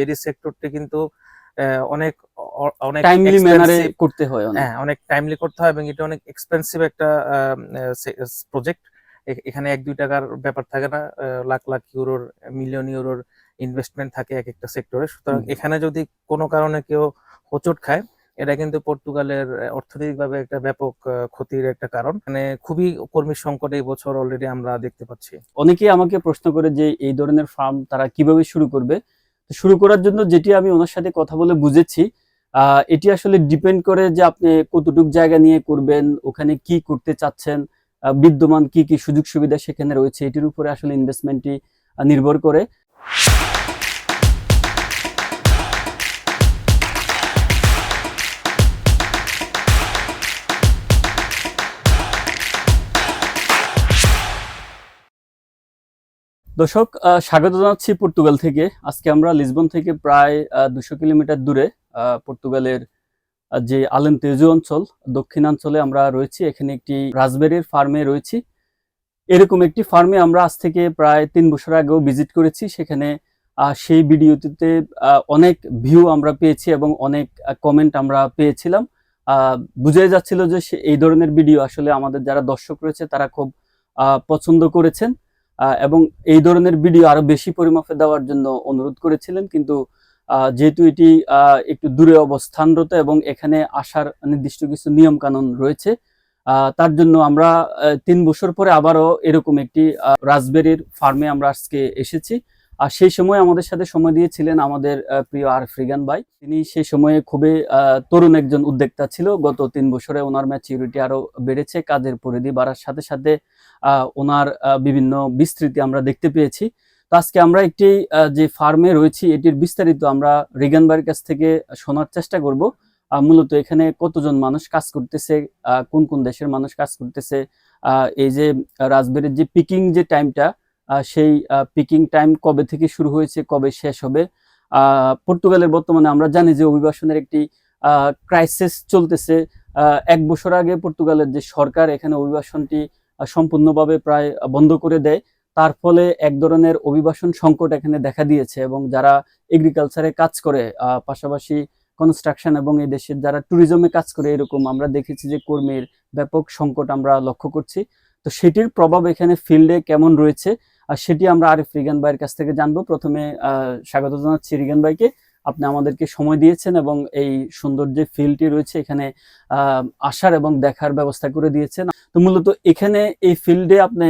বেরি সেক্টরটি কিন্তু অনেক অনেক টাইমলি ম্যানারে করতে হয় হ্যাঁ অনেক টাইমলি করতে হয় এবং এটা অনেক এক্সপেন্সিভ একটা প্রজেক্ট এখানে এক দুই টাকার ব্যাপার থাকে না লাখ লাখ ইউরোর মিলিয়ন ইউরোর ইনভেস্টমেন্ট থাকে এক একটা সেক্টরে সুতরাং এখানে যদি কোনো কারণে কেউ হোচট খায় এটা কিন্তু পর্তুগালের অর্থনৈতিকভাবে একটা ব্যাপক ক্ষতির একটা কারণ। মানে খুবই কর্মী সংকট এই বছর অলরেডি আমরা দেখতে পাচ্ছি। অনেকেই আমাকে প্রশ্ন করে যে এই ধরনের ফার্ম তারা কীভাবে শুরু করবে? শুরু করার জন্য যেটি আমি ওনার সাথে কথা বলে বুঝেছি এটি আসলে ডিপেন্ড করে যে আপনি কতটুক জায়গা নিয়ে করবেন, ওখানে কি করতে চাচ্ছেন বিদ্যমান কি কি সুযোগ সুবিধা সেখানে রয়েছে, এটির উপরে আসলে ইনভেস্টমেন্টটি নির্ভর করে। দর্শক স্বাগত জানাচ্ছি পর্তুগাল থেকে। আজকে আমরা লিসবন থেকে প্রায় দুশো কিলোমিটার দূরে পর্তুগালের যে যে আলেন্তেজু অঞ্চল, দক্ষিণাঞ্চলে আমরা রয়েছি। এখানে একটি রাজবেরির ফার্মে রয়েছি। এরকম একটি ফার্মে আমরা আজ থেকে প্রায় তিন বছর আগেও ভিজিট করেছি। সেখানে সেই ভিডিওটিতে অনেক ভিউ আমরা পেয়েছি এবং অনেক কমেন্ট আমরা পেয়েছিলাম। বোঝাই যাচ্ছিল যে এই ধরনের ভিডিও আসলে আমাদের যারা দর্শক রয়েছে, তারা খুব পছন্দ করেছেন। এবং এই ধরনের ভিডিও আরও বেশি পরিমাপে দেওয়ার জন্য অনুরোধ করেছিলেন, কিন্তু যেহেতু এটি একটু দূরে অবস্থানরত এবং এখানে আসার নির্দিষ্ট কিছু নিয়ম কানুন রয়েছে তার জন্য আমরা তিন বছর পরে আবারও এরকম একটি রাজবেরির ফার্মে আমরা আজকে এসেছি। আর সেই সময় আমাদের সাথে সময় দিয়েছিলেন আমাদের প্রিয় আর ফ্রিগান ভাই। তিনি সেই সময়ে খুবই তরুণ একজন উদ্যোক্তা ছিল। গত তিন বছরে ওনার ম্যাচিউরিটি আরও বেড়েছে। কাজের পরিধি বাড়ার সাথে সাথে ওনার বিভিন্ন বিস্তৃতি আমরা দেখতে পেয়েছি। তো আজকে আমরা একটি যে ফার্মে রয়েছি, এটির বিস্তারিত আমরা রিগান ভাইয়ের কাছ থেকে শোনার চেষ্টা করব। মূলত এখানে কতজন মানুষ কাজ করতেছে কোন কোন দেশের মানুষ কাজ করতেছে এই যে রাজবেরির যে পিকিং যে টাইমটা সেই পিকিং টাইম কবে থেকে শুরু হয়েছে, কবে শেষ হবে? পর্তুগালের বর্তমানে আমরা জানি যে অভিবাসনের একটি ক্রাইসিস চলতেছে। এক বছর আগে পর্তুগালের যে সরকার, এখানে অভিবাসনটি সম্পূর্ণভাবে প্রায় বন্ধ করে দেয়। তার ফলে এক ধরনের অভিবাসন সংকট এখানে দেখা দিয়েছে এবং যারা এগ্রিকালচারে কাজ করে পাশাপাশি কনস্ট্রাকশন এবং এই দেশের যারা ট্যুরিজমে কাজ করে, এরকম আমরা দেখেছি যে কর্মীর ব্যাপক সংকট আমরা লক্ষ্য করছি। তো সেটির প্রভাব এখানে ফিল্ডে কেমন রয়েছে? আর সেটি আমরা আরিফ রিগান ভাইয়ের কাছ থেকে জানব। প্রথমে স্বাগত জানাচ্ছি রিগান ভাইকে। আপনি আমাদেরকে সময় দিয়েছেন এবং এই সুন্দর যে ফিল্ডটি রয়েছে এখানে আসার এবং দেখার ব্যবস্থা করে দিয়েছেন। তো মূলত এখানে এই ফিল্ডে আপনি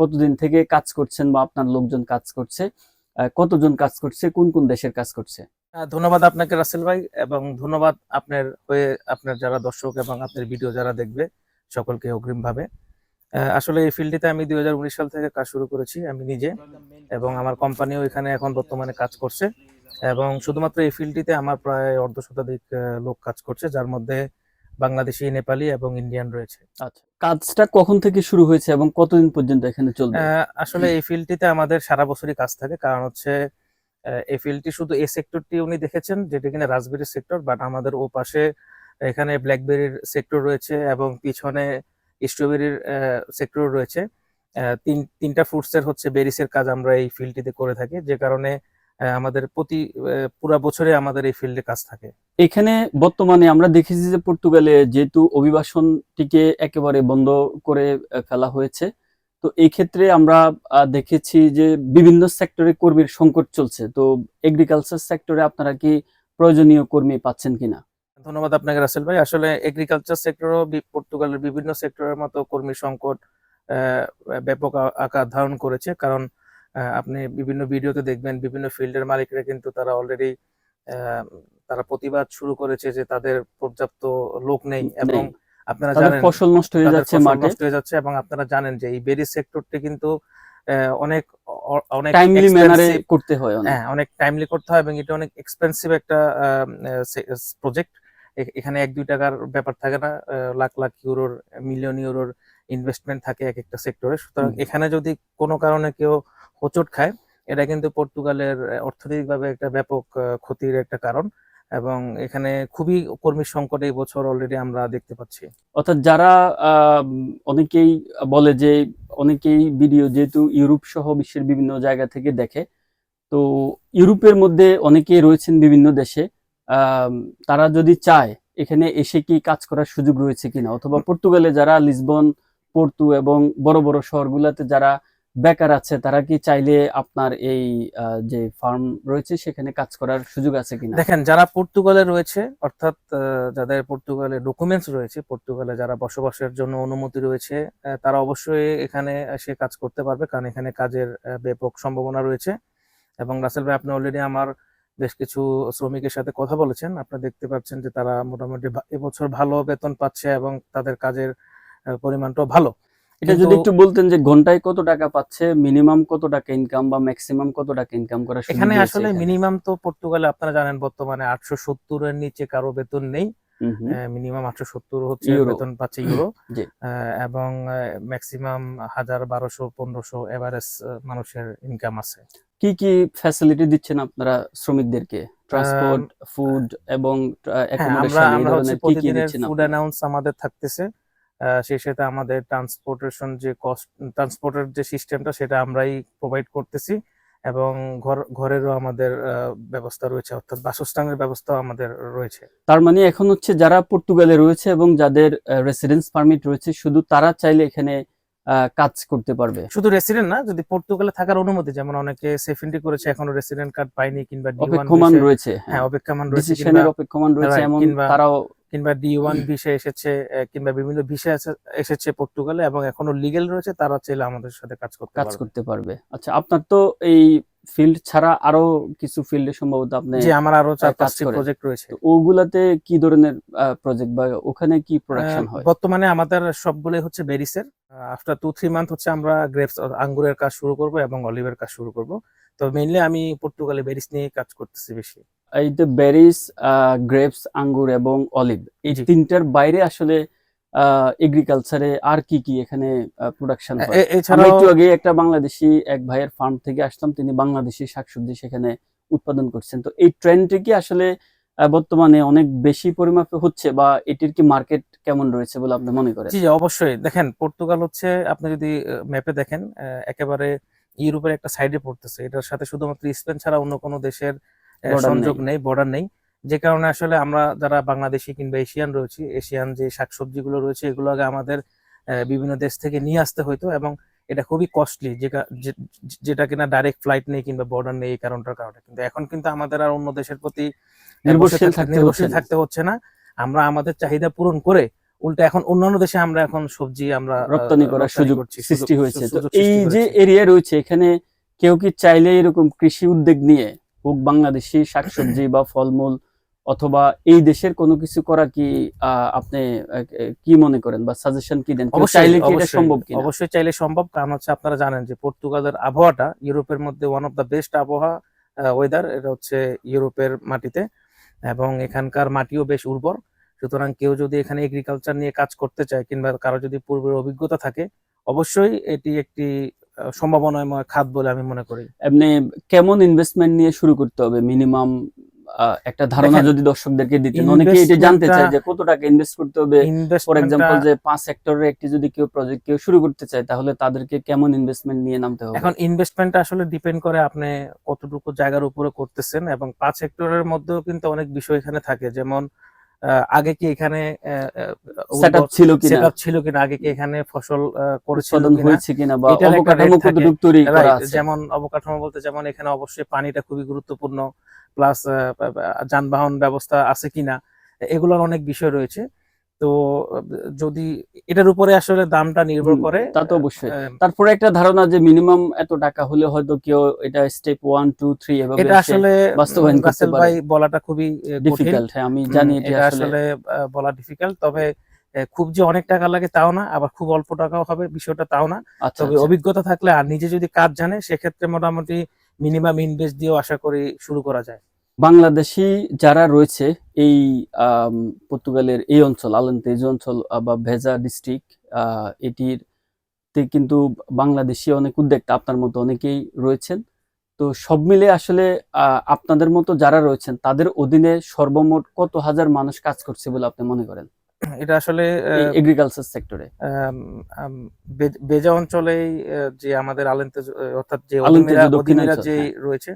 কতদিন থেকে কাজ করছেন বা আপনার লোকজন কাজ করছে? কতজন কাজ করছে? কোন কোন দেশের কাজ করছে? ধন্যবাদ আপনাকে রাসেল ভাই এবং ধন্যবাদ আপনার হয়ে আপনার যারা দর্শক এবং আপনার ভিডিও যারা দেখবে সকলকে অগ্রিমভাবে। আহ, আসলে এই ফিল্ডটিতে আমি দুই হাজার উনিশ সাল থেকে কাজ শুরু করেছি আমি নিজে। এবং আমার কোম্পানিও এখানে এখন বর্তমানে কাজ করছে। এবং শুধুমাত্র এই ফিল্ডটিতে আমার প্রায় অর্ধ শতাধিক লোক কাজ করছে যার মধ্যে বাংলাদেশি নেপালি এবং ইন্ডিয়ান রয়েছে। আচ্ছা কাজটা কখন থেকে শুরু হয়েছে এবং কতদিন পর্যন্ত এখানে চলবে? আসলে এই ফিল্ডটিতে আমাদের সারা বছরই কাজ থাকে কারণ হচ্ছে এই ফিল্ডটি শুধু এই সেক্টরটি উনি দেখেছেন যেটা কিনা রাজবেরির সেক্টর বাট আমাদের ও পাশে এখানে ব্ল্যাকবেরির সেক্টর রয়েছে এবং পিছনে স্ট্রবেরির সেক্টর রয়েছে। তিন, তিনটা ফ্রুটসের হচ্ছে বেরিসের কাজ আমরা এই ফিল্ডটিতে করে থাকি, যে কারণে আমাদের প্রতি পুরা বছরে আমাদের এই ফিল্ডে কাজ থাকে। এখানে বর্তমানে আমরা দেখেছি যে পর্তুগালে যেহেতু অভিবাসনটিকে একেবারে বন্ধ করে ফেলা হয়েছে, তো এই ক্ষেত্রে আমরা দেখেছি যে বিভিন্ন সেক্টরে কর্মীর সংকট চলছে। তো এগ্রিকালচার সেক্টরে আপনারা কি প্রয়োজনীয় কর্মী পাচ্ছেন কিনা? ধন্যবাদ আপনাকে রাসেল ভাই। আসলে এগ্রিকালচার সেক্টরও পর্তুগালের বিভিন্ন সেক্টরের মতো কর্মী সংকট ব্যাপক আকার ধারণ করেছে। কারণ আপনি বিভিন্ন ভিডিওতে দেখবেন বিভিন্ন ফিল্ডের মালিকরা কিন্তু তারা অলরেডি তারা প্রতিবাদ শুরু করেছে যে তাদের পর্যাপ্ত লোক নেই এবং আপনারা জানেন ফসল নষ্ট হয়ে যাচ্ছে মাঠে। নষ্ট হয়ে যাচ্ছে এবং আপনারা জানেন যে এই বেরি সেক্টরটি কিন্তু অনেক অনেক টাইমলি ম্যানারে করতে হয় হ্যাঁ অনেক টাইমলি করতে হয় এবং এটা অনেক এক্সপেন্সিভ একটা প্রজেক্ট এখানে এক দুই টাকার ব্যাপার থাকে না লাখ লাখ ইউরোর মিলিয়ন ইউরোর ইনভেস্টমেন্ট থাকে এক একটা সেক্টরে সুতরাং এখানে যদি কোনো কারণে কেউ হোচট খায় এটা কিন্তু পর্তুগালের অর্থনৈতিকভাবে একটা ব্যাপক ক্ষতির একটা কারণ এবং এখানে খুবই কর্মী সংকট এই বছর অলরেডি আমরা দেখতে পাচ্ছি। অর্থাৎ যারা আহ, অনেকেই বলে যে অনেকেই ভিডিও যেহেতু ইউরোপ সহ বিশ্বের বিভিন্ন জায়গা থেকে দেখে তো ইউরোপের মধ্যে অনেকেই রয়েছেন বিভিন্ন দেশে। তারা যদি চায় এখানে এসে কি কাজ করার সুযোগ রয়েছে কিনা? অথবা পর্তুগালে যারা লিসবন, পর্তু এবং বড় বড় শহরগুলোতে যারা বেকার আছে, তারা কি চাইলে আপনার এই যে ফার্ম রয়েছে সেখানে কাজ করার সুযোগ আছে কিনা? দেখেন, যারা পর্তুগালে রয়েছে, অর্থাৎ যাদের পর্তুগালে ডকুমেন্টস রয়েছে, পর্তুগালে যারা বসবাসের জন্য অনুমতি রয়েছে তারা অবশ্যই এখানে এসে কাজ করতে পারবে, কারণ এখানে কাজের ব্যাপক সম্ভাবনা রয়েছে। এবং রাসেল ভাই, আপনি অলরেডি আমার বেশ কিছু শ্রমিকের সাথে কথা বলেছেন। আপনি দেখতে পাচ্ছেন যে তারা মোটামুটি এবছর ভালো বেতন পাচ্ছে এবং তাদের কাজের পরিমাণটাও ভালো। এটা যদি একটু বলতেন যে ঘন্টায় কত টাকা পাচ্ছে মিনিমাম কত টাকা ইনকাম বা ম্যাক্সিমাম কত টাকা ইনকাম সুযোগ এখানে আসলে মিনিমাম তো পর্তুগালে আপনারা জানেন বর্তমানে আটশো সত্তরের নিচে কারও বেতন নেই। মিনিমাম আটশো সত্তর হচ্ছে বেতন পাচ্ছে ইউরো। এবং ম্যাক্সিমাম হাজার বারোশো পনেরোশো এভারেজ মানুষের ইনকাম আছে। কি কি ফ্যাসিলিটি দিচ্ছেন আপনারা শ্রমিকদেরকে? ট্রান্সপোর্ট ফুড এবং অ্যাকোমোডেশন এই ধরনের কি কি দিচ্ছেন ফুড অ্যানাউন্স আমাদের থাকতেছে। সেই সাথে আমাদের ট্রান্সপোর্টেশন যে কস্ট ট্রান্সপোর্টের যে সিস্টেমটা সেটা আমরাই প্রোভাইড করতেছি এবং ঘর ঘরেরও আমাদের ব্যবস্থা রয়েছে অর্থাৎ বাসস্থানের ব্যবস্থা আমাদের রয়েছে। তার মানে এখন হচ্ছে যারা পর্তুগালে রয়েছে এবং যাদের রেসিডেন্স পারমিট রয়েছে শুধু তারা চাইলে এখানে কাজ করতে পারবে। শুধু রেসিডেন্ট না যদি পর্তুগালে থাকার অনুমতি যেমন অনেকে সেফিনটি করেছে এখনও রেসিডেন্ট কার্ড পায়নি কিংবা অপেক্ষমান রয়েছে হ্যাঁ। অপেক্ষমান রয়েছে ডিসিশনের অপেক্ষমান রয়েছে এমন তারাও কিংবা ডি ওয়ান ভিসা এসেছে কিংবা বিভিন্ন ভিসা এসেছে পর্তুগালে এবং এখনও লিগেল রয়েছে তারা চাইলে আমাদের সাথে কাজ করতে কাজ পারবে। করতে পারবে। আচ্ছা আপনার তো এই ফিল্ড ছাড়া আরও কিছু ফিল্ডে সম্ভবত আপনি যে আমার আরও চার পাঁচটি প্রজেক্ট রয়েছে। ওগুলাতে কি ধরনের প্রজেক্ট বা ওখানে কি প্রোডাকশন হয়? বর্তমানে আমাদের সবগুলোই হচ্ছে বেরিসের আফটার টু থ্রি মান্থ হচ্ছে আমরা গ্রেপস আঙ্গুরের কাজ শুরু করব এবং অলিভের কাজ শুরু করব। তো মেইনলি আমি পর্তুগালে বেরিস নিয়ে কাজ করতেছি বেশি। এই যে বেরিস গ্রেপস আঙ্গুর এবং অলিভ এই। তিনটার বাইরে আসলে এগ্রিকালচারে আর কি কি এখানে প্রোডাকশন হয়? এ- আমরা এছাড়াও একটু আগে একটা বাংলাদেশি এক ভাইয়ের ফার্ম থেকে আসলাম তিনি বাংলাদেশি শাকসবজি সেখানে উৎপাদন করছেন। তো এই ট্রেন্ডটি কি আসলে বর্তমানে অনেক বেশি পরিমাপে হচ্ছে বা এটির কি মার্কেট কেমন রয়েছে বলে আপনি মনে করেন? জি অবশ্যই। দেখেন পর্তুগাল হচ্ছে আপনি যদি ম্যাপে দেখেন একেবারে ইউরোপের একটা সাইডে পড়তেছে। এটার সাথে শুধুমাত্র স্পেন ছাড়া অন্য কোনো দেশের সংযোগ নেই বর্ডার নেই। যে কারণে আসলে আমরা যারা বাংলাদেশি কিংবা এশিয়ান রয়েছি এশিয়ান যে শাকসবজিগুলো রয়েছে এগুলো আগে আমাদের বিভিন্ন দেশ থেকে নিয়ে আসতে হইতো এবং এটা খুবই কস্টলি যেটা কিনা ডাইরেক্ট ফ্লাইট নেই কিংবা বর্ডার নেই এই কারণটার কারণে। কিন্তু এখন কিন্তু আমাদের আর অন্য দেশের প্রতি নির্ভরশীল থাকতে- হচ্ছে না। থাকতে হচ্ছে না। আমরা আমাদের চাহিদা পূরণ করে উল্টা এখন অন্যান্য দেশে আমরা এখন সবজি আমরা রপ্তানি করার সুযোগ করছি, সৃষ্টি হয়েছে। তো এই যে এরিয়া রয়েছে এখানে কেউ কি চাইলে এরকম কৃষি উদ্যোগ নিয়ে হোক বাংলাদেশি শাকসবজি বা ফলমূল অথবা এই দেশের কোনো কিছু করা কি আপনি কি মনে করেন বা সাজেশন কি দেন? অবশ্যই চাইলে কি এটা সম্ভব কিনা? অবশ্যই চাইলে সম্ভব। কারণ হচ্ছে আপনারা জানেন যে পর্তুগালের আবহাওয়াটা ইউরোপের মধ্যে ওয়ান অফ দ্য বেস্ট আবহাওয়া ওয়েদার এটা হচ্ছে ইউরোপের মাটিতে। এবং এখানকার মাটিও বেশ উর্বর। সুতরাং কেউ যদি এখানে এগ্রিকালচার নিয়ে কাজ করতে চায় কিংবা কারও যদি পূর্বের অভিজ্ঞতা থাকে অবশ্যই এটি একটি সম্ভাবনাময় খাত বলে আমি মনে করি। এমনি কেমন ইনভেস্টমেন্ট নিয়ে শুরু করতে হবে? মিনিমাম একটা ধারণা যদি দর্শকদেরকে দিতেন অনেকে এটা জানতে চায় যে কত টাকা ইনভেস্ট করতে হবে। ফর এক্সাম্পল যে পাঁচ সেক্টরের একটি যদি কেউ প্রজেক্ট কেউ শুরু করতে চায় তাহলে তাদেরকে কেমন ইনভেস্টমেন্ট নিয়ে নামতে হবে? এখন ইনভেস্টমেন্টটা আসলে ডিপেন্ড করে আপনি কতটুকু জায়গার উপরে করতেছেন এবং পাঁচ হেক্টরের মধ্যেও কিন্তু অনেক বিষয় এখানে থাকে। যেমন আগে কি এখানে সেট আপ ছিল কিনা? সেট ছিল কিনা? আগে কি এখানে ফসল করেছিল উৎপাদন হয়েছে কিনা বা অবকাঠামো কতটুকু তৈরি করা আছে? যেমন অবকাঠামো বলতে যেমন এখানে অবশ্যই পানিটা খুবই গুরুত্বপূর্ণ। প্লাস যানবাহন ব্যবস্থা আছে কিনা এগুলোর অনেক বিষয় রয়েছে তো যদি এটার উপরে আসলে দামটা নির্ভর করে তা তো অবশ্যই তারপরে একটা ধারণা যে মিনিমাম এত টাকা হলে হয়তো কেউ এটা স্টেপ ওয়ান টু থ্রি এভাবে এটা আসলে বাস্তবায়ন করতে পারে। ভাই বলাটা খুবই ডিফিকাল্ট হ্যাঁ আমি জানি এটা আসলে বলা ডিফিকাল্ট তবে খুব যে অনেক টাকা লাগে তাও না আবার খুব অল্প টাকাও হবে বিষয়টা তাও না আচ্ছা তবে আচ্ছা। অভিজ্ঞতা থাকলে আর নিজে যদি কাজ জানে সেক্ষেত্রে মোটামুটি মিনিমাম ইনভেস্ট দিয়েও আশা করি শুরু করা যায়। বাংলাদেশি যারা রয়েছে, এই পর্তুগালের এই অঞ্চল, আলেন্তেজ অঞ্চল বা ভেজা ডিস্ট্রিক্ট এটির তে কিন্তু বাংলাদেশি অনেক উদ্যোক্তা আপনার মতো অনেকেই রয়েছেন। তো সব মিলে আসলে আপনাদের মতো যারা রয়েছেন, তাদের অধীনে সর্বমোট কত হাজার মানুষ কাজ করছে বলে আপনি মনে করেন? এটা আসলে এগ্রিকালচার সেক্টরে বেজা অঞ্চলেই আহ, যে আমাদের আলেন্তেজ অর্থাৎ যে অদিমিরা যে হ্যাঁ। রয়েছে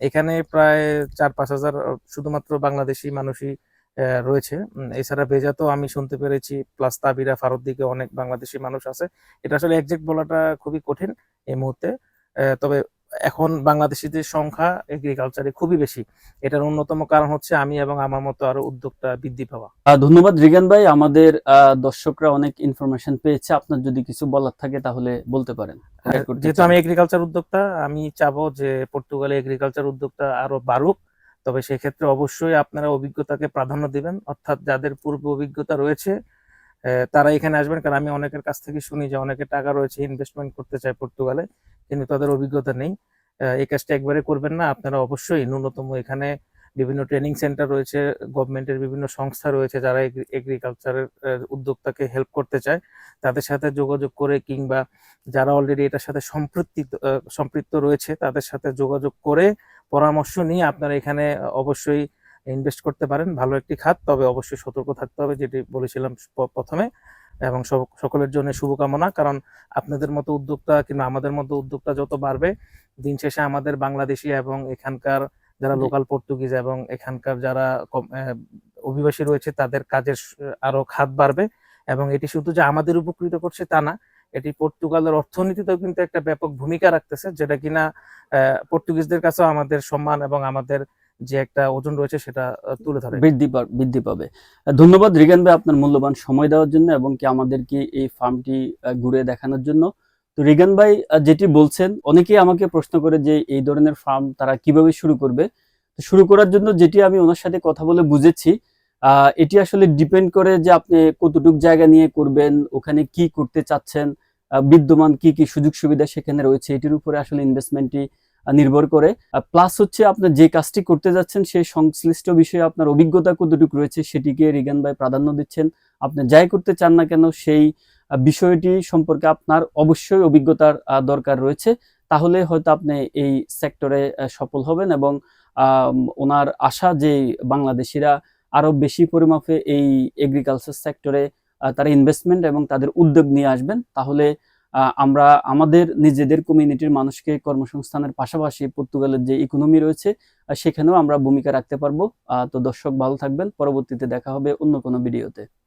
এখানে প্রায় চার পাঁচ হাজার শুধুমাত্র বাংলাদেশি মানুষই আহ, রয়েছে। এছাড়া বেজা তো আমি শুনতে পেরেছি প্লাস তাবিরা ফারুক দিকে অনেক বাংলাদেশি মানুষ আছে। এটা আসলে একজ্যাক্ট বলাটা খুবই কঠিন এই মুহূর্তে। তবে এখন বাংলাদেশিদের সংখ্যা এগ্রিকালচারে খুবই বেশি এটার অন্যতম কারণ হচ্ছে আমি এবং আমার মতো আরও উদ্যোক্তা বৃদ্ধি পাওয়া। ধন্যবাদ রিগান ভাই আমাদের দর্শকরা অনেক ইনফরমেশন পেয়েছে আপনার যদি কিছু বলার থাকে তাহলে বলতে পারেন। যেহেতু আমি এগ্রিকালচার উদ্যোক্তা আমি চাবো যে পর্তুগালে এগ্রিকালচার উদ্যোক্তা আরও বাড়ুক তবে সেক্ষেত্রে অবশ্যই আপনারা অভিজ্ঞতাকে প্রাধান্য দিবেন অর্থাৎ যাদের পূর্ব অভিজ্ঞতা রয়েছে তারা এখানে আসবেন কারণ আমি অনেকের কাছ থেকে শুনি যে অনেকে টাকা রয়েছে ইনভেস্টমেন্ট করতে চায় পর্তুগালে। কিন্তু তাদের অভিজ্ঞতা নেই। এই কাজটা একবারে করবেন না। আপনারা অবশ্যই ন্যূনতম এখানে বিভিন্ন ট্রেনিং সেন্টার রয়েছে গভর্নমেন্টের বিভিন্ন সংস্থা রয়েছে যারা এগ্রিকালচারের উদ্যোক্তাকে হেল্প করতে চায়। তাদের সাথে যোগাযোগ করে কিংবা যারা অলরেডি এটার সাথে সম্পৃক্ত সম্পৃক্ত রয়েছে, তাদের সাথে যোগাযোগ করে পরামর্শ নিয়ে আপনারা এখানে অবশ্যই ইনভেস্ট করতে পারেন। ভালো একটি খাত, তবে অবশ্যই সতর্ক থাকতে হবে, যেটি বলেছিলাম প্রথমে। এবং সকলের জন্য শুভকামনা। কারণ আপনাদের মতো উদ্যোক্তা কিংবা আমাদের মতো উদ্যোক্তা যত বাড়বে দিন শেষে আমাদের বাংলাদেশি এবং এখানকার যারা লোকাল পর্তুগিজ এবং এখানকার যারা অভিবাসী রয়েছে তাদের কাজের আরও খাত বাড়বে। এবং এটি শুধু যে আমাদের উপকৃত করছে তা না এটি পর্তুগালের অর্থনীতিতেও কিন্তু একটা ব্যাপক ভূমিকা রাখতেছে যেটা কিনা আহ, পর্তুগিজদের কাছেও আমাদের সম্মান এবং আমাদের যে একটা ওজন রয়েছে সেটা তুলে ধরে। বৃদ্ধি বৃদ্ধি পাবে। ধন্যবাদ রিগান ভাই আপনার মূল্যবান সময় দেওয়ার জন্য এবং কি আমাদেরকে এই ফার্মটি ঘুরে দেখানোর জন্য। তো রিগান ভাই যেটি বলছেন, অনেকেই আমাকে প্রশ্ন করে যে এই ধরনের ফার্ম তারা কীভাবে শুরু করবে। তো শুরু করার জন্য যেটি আমি ওনার সাথে কথা বলে বুঝেছি এটি আসলে ডিপেন্ড করে যে আপনি কতটুক জায়গা নিয়ে করবেন, ওখানে কি করতে চাচ্ছেন বিদ্যমান কি কি সুযোগ সুবিধা সেখানে রয়েছে, এটির উপরে আসলে ইনভেস্টমেন্টটি নির্ভর করে। প্লাস হচ্ছে আপনি যে কাজটি করতে যাচ্ছেন, সেই সংশ্লিষ্ট বিষয়ে আপনার অভিজ্ঞতা কতটুকু রয়েছে সেটিকে রিগান ভাই প্রাধান্য দিচ্ছেন। আপনি যাই করতে চান না কেন, সেই বিষয়টি সম্পর্কে আপনার অবশ্যই অভিজ্ঞতার দরকার রয়েছে। তাহলে হয়তো আপনি এই সেক্টরে সফল হবেন এবং ওনার আশা যে বাংলাদেশিরা আরও বেশি পরিমাপে এই এগ্রিকালচার সেক্টরে তারা ইনভেস্টমেন্ট এবং তাদের উদ্যোগ নিয়ে আসবেন, তাহলে আমরা আমাদের নিজেদের কমিউনিটির মানুষকে কর্মসংস্থানের পাশাপাশি পর্তুগালের যে ইকোনমি রয়েছে সেখানেও আমরা ভূমিকা রাখতে পারব। তো দর্শক ভালো থাকবেন। পরবর্তীতে দেখা হবে অন্য কোনো ভিডিওতে